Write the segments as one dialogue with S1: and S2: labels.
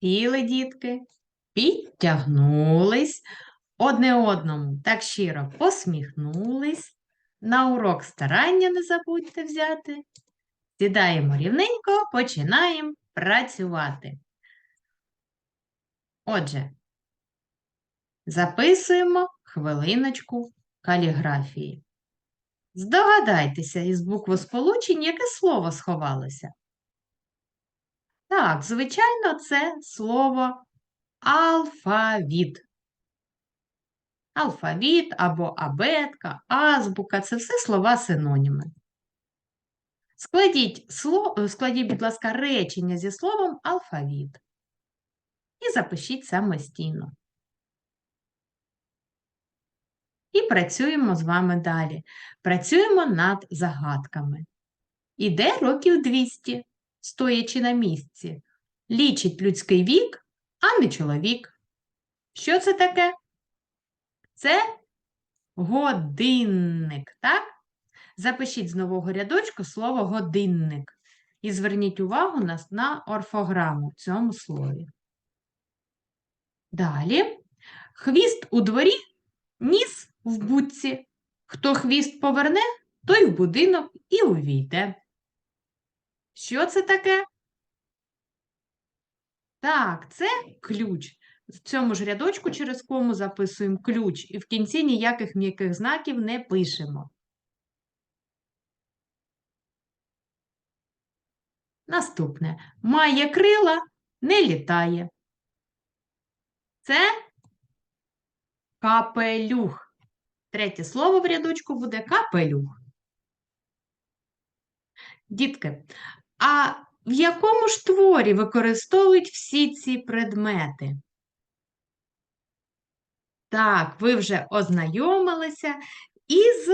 S1: Сіли, дітки, підтягнулись, одне одному так щиро посміхнулись. На урок старання не забудьте взяти. Сідаємо рівненько, починаємо працювати. Отже, записуємо хвилиночку каліграфії. Здогадайтеся із буквосполучень, яке слово сховалося. Так, звичайно, це слово алфавіт. Алфавіт або абетка, азбука це все слова синоніми. Складіть, сло... складіть, будь ласка, речення зі словом алфавіт. І запишіть самостійно. І працюємо з вами далі. Працюємо над загадками. Іде років 200, стоячи на місці. Лічить людський вік, а не чоловік. Що це таке? Це годинник, так? Запишіть з нового рядочку слово годинник. І зверніть увагу на, на орфограму в цьому слові. Далі. Хвіст у дворі, ніс в будці. Хто хвіст поверне, той в будинок і увійде. Що це таке? Так, це ключ. В цьому ж рядочку через кому записуємо ключ, і в кінці ніяких м'яких знаків не пишемо. Наступне. Має крила, не літає. Це капелюх. Третє слово в рядочку буде капелюх. Дітки, а в якому ж творі використовують всі ці предмети? Так, ви вже ознайомилися із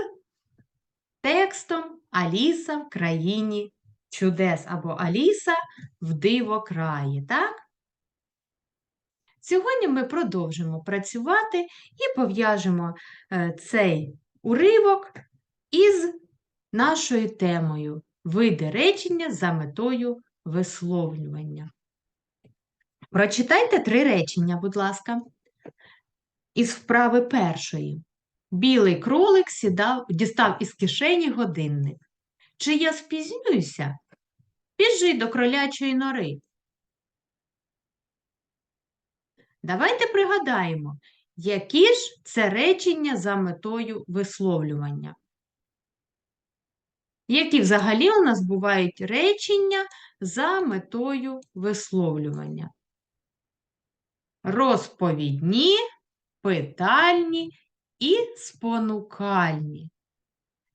S1: текстом Аліса в країні чудес або Аліса в дивокраї, так? Сьогодні ми продовжимо працювати і пов'яжемо е, цей уривок із нашою темою види речення за метою висловлювання. Прочитайте три речення, будь ласка. Із вправи першої. Білий кролик сідав, дістав із кишені годинник. Чи я спізнююся? Біжи до кролячої нори. Давайте пригадаємо, які ж це речення за метою висловлювання. Які взагалі у нас бувають речення за метою висловлювання? Розповідні, питальні і спонукальні.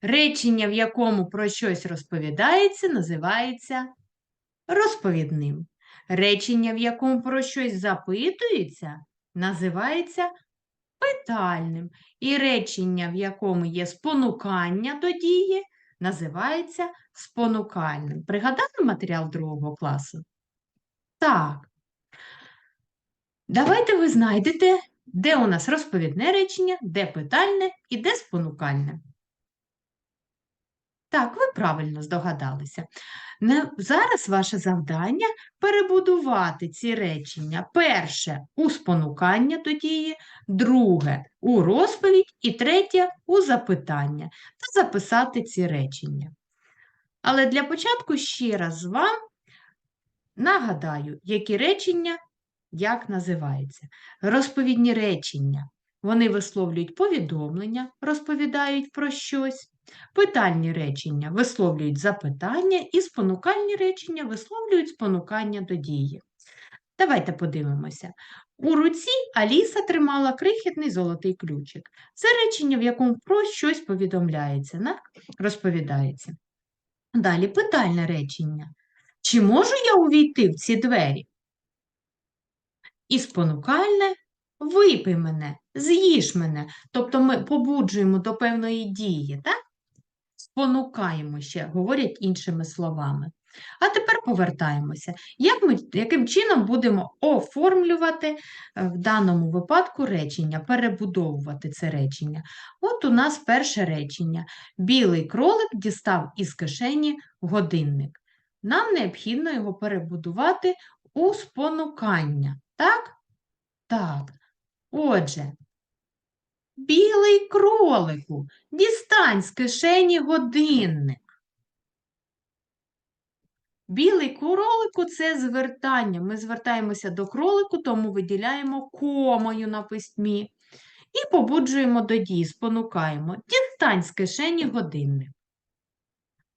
S1: Речення, в якому про щось розповідається, називається розповідним. Речення, в якому про щось запитується, називається питальним. І речення, в якому є спонукання до дії, називається спонукальним. Пригадали матеріал другого класу? Так. Давайте ви знайдете, де у нас розповідне речення, де питальне і де спонукальне. Так, ви правильно здогадалися. Зараз ваше завдання перебудувати ці речення. Перше у спонукання до дії, друге у розповідь і третє у запитання та записати ці речення. Але для початку ще раз вам нагадаю, які речення як називаються. Розповідні речення. Вони висловлюють повідомлення, розповідають про щось. Питальні речення висловлюють запитання, і спонукальні речення висловлюють спонукання до дії. Давайте подивимося. У руці Аліса тримала крихітний золотий ключик. Це речення, в якому про щось повідомляється, розповідається. Далі питальне речення. Чи можу я увійти в ці двері? І спонукальне випий мене, з'їж мене. Тобто ми побуджуємо до певної дії, так? Спонукаємо ще, говорять іншими словами. А тепер повертаємося. Як ми, яким чином будемо оформлювати е, в даному випадку речення, перебудовувати це речення? От у нас перше речення. Білий кролик дістав із кишені годинник. Нам необхідно його перебудувати у спонукання. Так? Так. Отже, білий кролику, дістань з кишені годинник. Білий кролику це звертання. Ми звертаємося до кролику, тому виділяємо комою на письмі. І побуджуємо до дії, спонукаємо. Дістань з кишені годинник.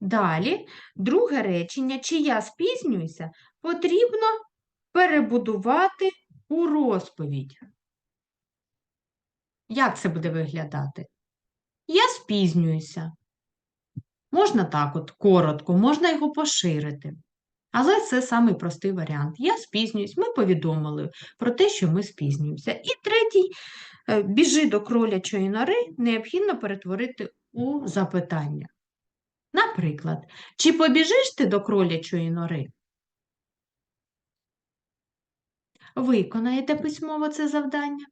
S1: Далі, друге речення, чи я спізнююся, потрібно перебудувати у розповідь. Як це буде виглядати? Я спізнююся. Можна так от коротко, можна його поширити. Але це самий простий варіант. Я спізнююсь, ми повідомили про те, що ми спізнюємося. І третій, е, біжи до кролячої нори, необхідно перетворити у запитання. Наприклад, чи побіжиш ти до кролячої нори? Виконаєте письмово це завдання?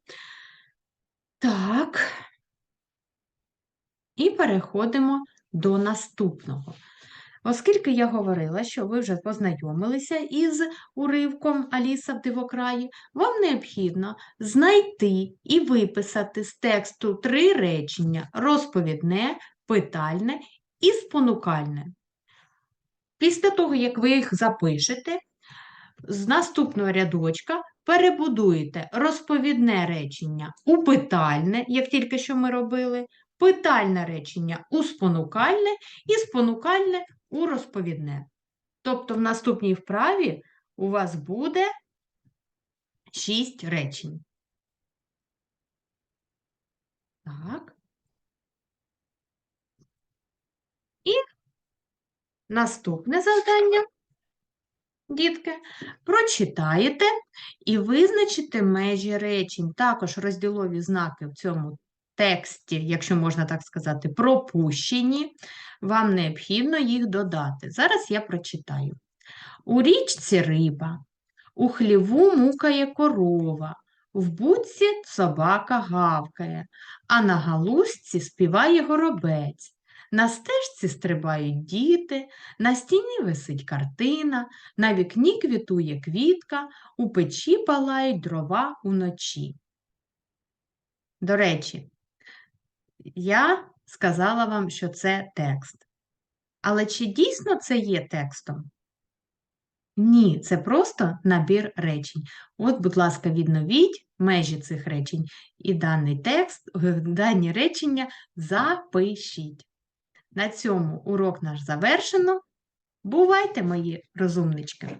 S1: Так. І переходимо до наступного. Оскільки я говорила, що ви вже познайомилися із уривком Аліса в Дивокраї, вам необхідно знайти і виписати з тексту три речення: розповідне, питальне і спонукальне. Після того, як ви їх запишете, з наступного рядочка перебудуєте розповідне речення у питальне, як тільки що ми робили, питальне речення у спонукальне і спонукальне у розповідне. Тобто в наступній вправі у вас буде 6 речень. Так. І наступне завдання, дітки, прочитаєте і визначите межі речень. Також розділові знаки в цьому тексті, якщо можна так сказати, пропущені. Вам необхідно їх додати. Зараз я прочитаю. У річці риба, у хліву мукає корова, в будці собака гавкає, а на галузці співає горобець. На стежці стрибають діти, на стіні висить картина, на вікні квітує квітка, у печі палають дрова уночі. До речі, я сказала вам, що це текст. Але чи дійсно це є текстом? Ні, це просто набір речень. От, будь ласка, відновіть межі цих речень і даний текст, е, дані речення запишіть. На цьому урок наш завершено. Бувайте, мої розумнички!